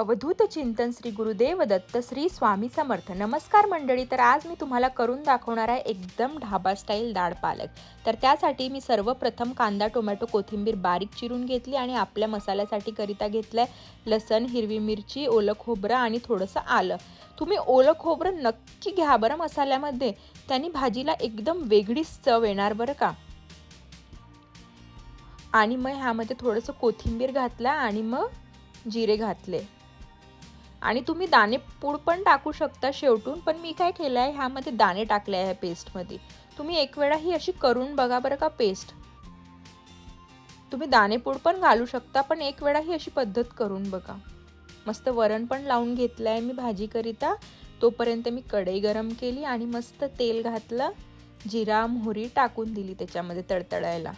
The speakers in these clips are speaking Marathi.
अवधूत चिंतन श्री गुरुदेव दत्त श्री स्वामी समर्थ. नमस्कार मंडळी तर आज मी तुम्हाला करून दाखवणार आहे एकदम ढाबा स्टाईल डाळ पालक. तर त्यासाठी मी सर्वप्रथम कांदा टोमॅटो कोथिंबीर बारीक चिरून घेतली आणि आपल्या मसाल्यासाठी करिता घेतलं आहे लसण हिरवी मिरची ओलं खोबरं आणि थोडंसं आलं. तुम्ही ओलं खोबरं नक्की घ्या बरं मसाल्यामध्ये. त्यांनी भाजीला एकदम वेगळीच चव येणार बरं का? आणि मग ह्यामध्ये थोडंसं कोथिंबीर घातला आणि मग जिरे घातले. आणि तुम्ही दाणे पूड पण टाकू शकता शेवटून पण मी काय केलं आहे ह्यामध्ये दाणे टाकले आहे पेस्टमध्ये. तुम्ही एक वेळा ही अशी करून बघा बरं का पेस्ट. तुम्ही दाणेपूड पण घालू शकता पण एक वेळा ही अशी पद्धत करून बघा. मस्त वरण पण लावून घेतलं आहे मी भाजीकरिता. तोपर्यंत मी कढई गरम केली आणि मस्त तेल घातलं जिरा मोहरी टाकून दिली त्याच्यामध्ये तडतडायला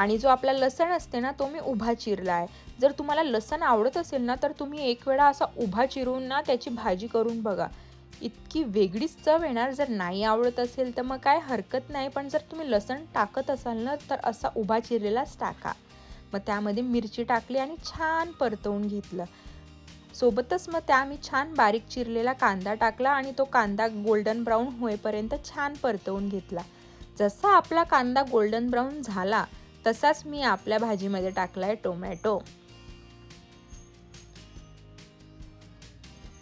आणि जो आपला लसण असते ना तो मी उभा चिरला आहे. जर तुम्हाला लसण आवडत असेल ना तर तुम्ही एक वेळा असा उभा चिरून ना त्याची भाजी करून बघा. इतकी वेगळीच चव येणार जर नाही आवडत असेल तर मग काय हरकत नाही पण जर तुम्ही लसण टाकत असाल ना तर असा उभा चिरलेलाच टाका. मग त्यामध्ये मिरची टाकली आणि छान परतवून घेतलं. सोबतच मग त्या मी छान बारीक चिरलेला कांदा टाकला आणि तो कांदा गोल्डन ब्राऊन होईपर्यंत छान परतवून घेतला. जसा आपला कांदा गोल्डन ब्राऊन झाला तसाच मी आपल्या भाजीमध्ये टाकलाय टोमॅटो.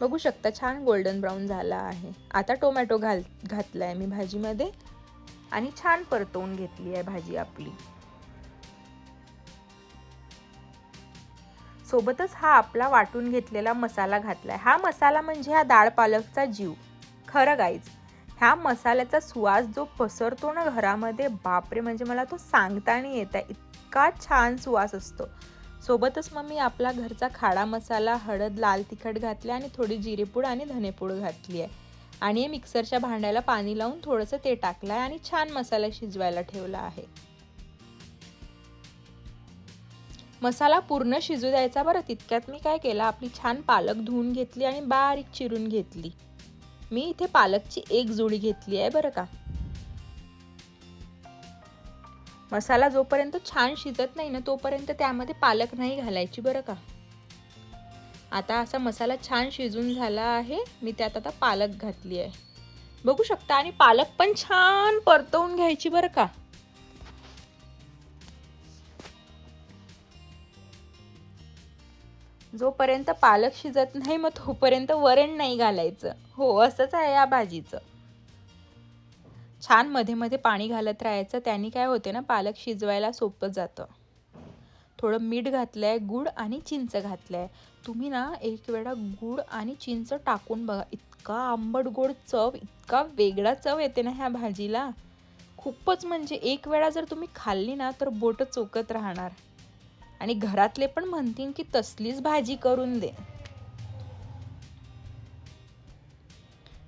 बघू शकता छान गोल्डन ब्राऊन झाला आहे. आता टोमॅटो घाल घातलाय मी भाजीमध्ये आणि छान परतवून घेतली आहे भाजी आपली. सोबतच हा आपला वाटून घेतलेला मसाला घातलाय. हा मसाला म्हणजे हा डाळ पालकचा जीव. खरं गाईच ह्या मसाल्याचा सुवास जो पसरतो ना घरामध्ये बापरे म्हणजे मला तो सांगता नाही येत आहे इतका छान सुवास असतो. सोबतच मग मी आपला घरचा खाडा मसाला हळद लाल तिखट घातले आणि थोडी जिरेपूड आणि धनेपूड घातली आहे. आणि मिक्सरच्या भांड्याला पाणी लावून थोडंसं ते टाकलं आहे आणि छान मसाला शिजवायला ठेवला आहे. मसाला पूर्ण शिजू द्यायचा बरं तितक्यात मी काय केलं आपली छान पालक धुवून घेतली आणि बारीक चिरून घेतली. मी इथे पालकची एक जोडी घेतली आहे बरं का. मसाला जोपर्यंत छान शिजत नाही ना तोपर्यंत त्यामध्ये पालक नाही घालायची बरं का. आता असा मसाला छान शिजून झाला आहे मी त्यात आता पालक घातली आहे. बघू शकता आणि पालक पण छान परतवून घ्यायची बरं का. जोपर्यंत पालक शिजत नाही मग तोपर्यंत वरण नाही घालायचं. हो असंच आहे या भाजीचं. छानमध्ये मध्ये पाणी घालत राहायचं. त्यांनी काय होते ना पालक शिजवायला सोपं जातं. थोडं मीठ घातलं आहे गूळ आणि चिंच घातलं आहे तुम्ही ना एक वेळा गूळ आणि चिंच टाकून बघा. इतका आंबट गोड चव इतका वेगळा चव येते ना ह्या भाजीला. खूपच म्हणजे एक वेळा जर तुम्ही खाल्ली ना तर बोट चोकत राहणार. आणि घरातले पण म्हणतील की तसलीच भाजी करून दे.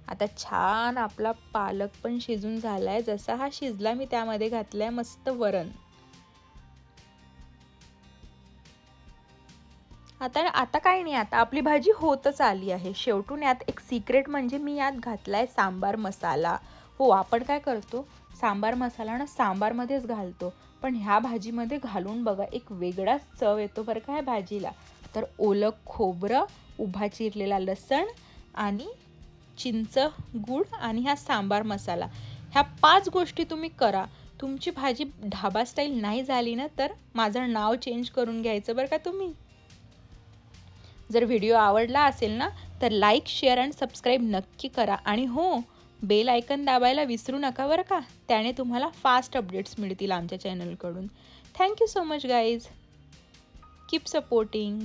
आता छान आपला पालक पण शिजून झालाय. जसा हा शिजला मी त्यामध्ये घातलाय मस्त वरण. आता आता काही नाही आता आपली भाजी होतच आली आहे. शेवटून यात एक सिक्रेट म्हणजे मी यात घातलाय सांबार मसाला. हो आपण काय करतो? सांबार मसाला ना सांबारमध्येच घालतो. पण ह्या भाजीमध्ये घालून बघा एक वेगळाच चव येतो बरं का ह्या भाजीला. तर ओलं खोबरं उभा चिरलेला लसण आणि चिंच गूळ आणि हा सांबार मसाला. ह्या पाच गोष्टी तुम्ही करा. तुमची भाजी ढाबा स्टाईल नाही झाली ना तर माझं नाव चेंज करून घ्यायचं बरं का तुम्ही? जर व्हिडिओ आवडला असेल ना तर लाईक शेअर अँड सबस्क्राईब नक्की करा. आणि हो बेल आयकन दाबायला विसरू नका बरं का? त्याने तुम्हाला फास्ट अपडेट्स मिळतील आमच्या चॅनलकडून. Thank you so much guys keep supporting